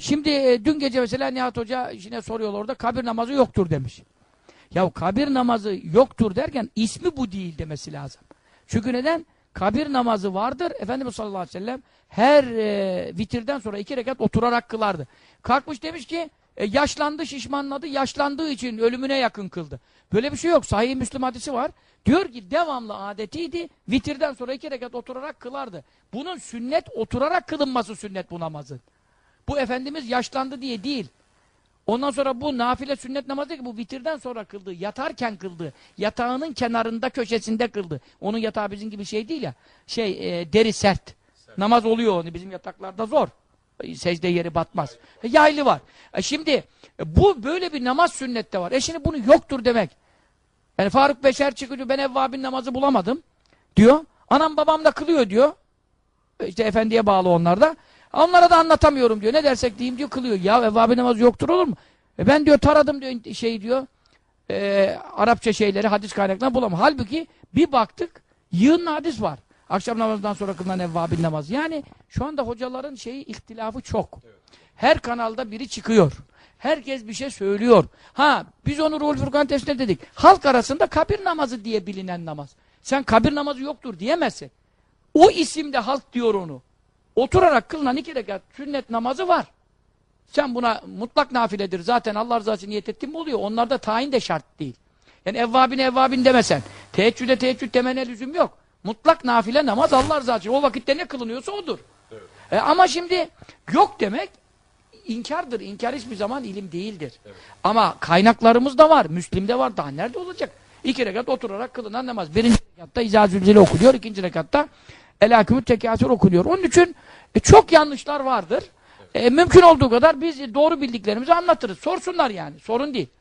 Şimdi e, dün gece mesela Nihat Hoca yine soruyorlar orada kabir namazı yoktur demiş. Ya kabir namazı yoktur derken ismi bu değil demesi lazım. Çünkü neden? Kabir namazı vardır. Efendimiz sallallahu aleyhi ve sellem her e, vitirden sonra iki rekat oturarak kılardı. Kalkmış demiş ki e, yaşlandı şişmanladı yaşlandığı için ölümüne yakın kıldı. Böyle bir şey yok. Sahih Müslüm hadisi var. Diyor ki devamlı adetiydi. Vitirden sonra iki rekat oturarak kılardı. Bunun sünnet oturarak kılınması sünnet bu namazın. Bu Efendimiz yaşlandı diye değil. Ondan sonra bu nafile sünnet namazı ki bu vitirden sonra kıldı. Yatarken kıldı. Yatağının kenarında köşesinde kıldı. Onun yatağı bizim gibi şey değil ya. Şey e, deri sert. Namaz oluyor onu bizim yataklarda zor. E, Secde yeri batmaz. E, yaylı var. E, şimdi e, bu böyle bir namaz sünnette var. E şimdi bunu yoktur demek. Yani Faruk Beşer çıkıyor ben evvabin namazı bulamadım diyor. Anam babam da kılıyor diyor. E, İşte efendiye bağlı onlar da. Onlara da anlatamıyorum diyor. Ne dersek diyeyim diyor kılıyor. Ya evvabin namazı yoktur olur mu? E ben diyor taradım diyor şey diyor. e, Arapça şeyleri hadis kaynaklarından bulamam. Halbuki bir baktık yığın hadis var. Akşam namazından sonra kılınan evvabin namazı. Yani şu anda hocaların şeyi ihtilafı çok. Her kanalda biri çıkıyor. Herkes bir şey söylüyor. Ha biz onu Ruhul Furkan tefsirinde dedik. Halk arasında kabir namazı diye bilinen namaz. Sen kabir namazı yoktur diyemezsin. O isimde halk diyor onu. Oturarak kılınan iki rekat sünnet namazı var. Sen buna mutlak nafiledir. Zaten Allah rızası niyet ettin mi oluyor. Onlarda tayin de şart değil. Yani evvabin evvabin demesen. Teheccüde teheccüd demene lüzum yok. Mutlak nafile namaz Allah rızası için. O vakitte ne kılınıyorsa odur. E, ama şimdi yok demek inkardır. İnkar hiçbir zaman ilim değildir. Ama kaynaklarımız da var. Müslim'de var. Daha nerede olacak? İki rekat oturarak kılınan namaz. Birinci rekatta İzâ Zülzile okunuyor. ikinci rekatta El-Hakümü Tekâsür okunuyor. Onun için e, çok yanlışlar vardır. E, mümkün olduğu kadar biz doğru bildiklerimizi anlatırız. Sorsunlar yani. Sorun değil.